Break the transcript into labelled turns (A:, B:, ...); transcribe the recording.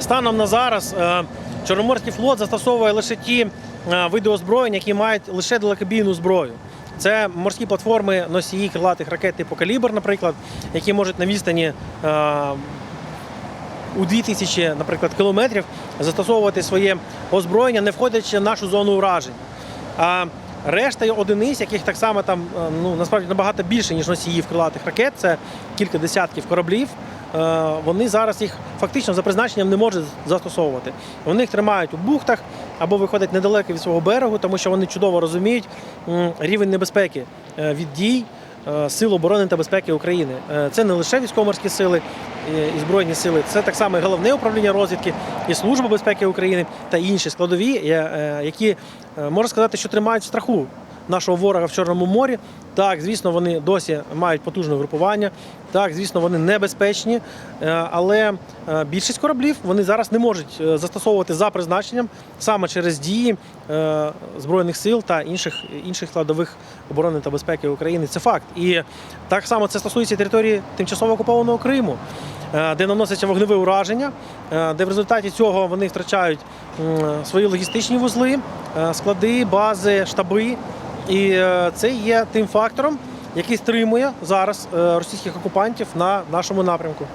A: Станом на зараз е, Чорноморський флот застосовує лише ті е, види озброєнь, які мають лише далекобійну зброю. Це морські платформи носії крилатих ракет типу калібр, наприклад, які можуть на відстані е, у 2000, наприклад, кілометрів застосовувати своє озброєння, не входячи в нашу зону уражень. А решта одиниць, яких так само там ну насправді набагато більше, ніж носіїв крилатих ракет, це кілька десятків кораблів. Е, Вони зараз їх фактично за призначенням не можуть застосовувати. Вони їх тримають у бухтах або виходять недалеко від свого берегу, тому що вони чудово розуміють рівень небезпеки е, від дій е, Сил оборони та безпеки України. Це не лише військово-морські сили і збройні сили, це так само і головне управління розвідки, і служба безпеки України та інші складові, які можна сказати, що тримають страху нашого ворога в Чорному морі. Так, звісно, вони досі мають потужне групування. Так, звісно, вони небезпечні, е, але е, більшість кораблів вони зараз не можуть е, застосовувати за призначенням саме через дії збройних сил та інших інших складових оборони та безпеки України. Це факт. І так само це стосується території тимчасово окупованого Криму, де наноситься вогневе ураження, де в результаті цього вони втрачають свої логістичні вузли, склади, бази, штаби. І е, це є тим фактором, який стримує зараз е, російських окупантів на нашому напрямку.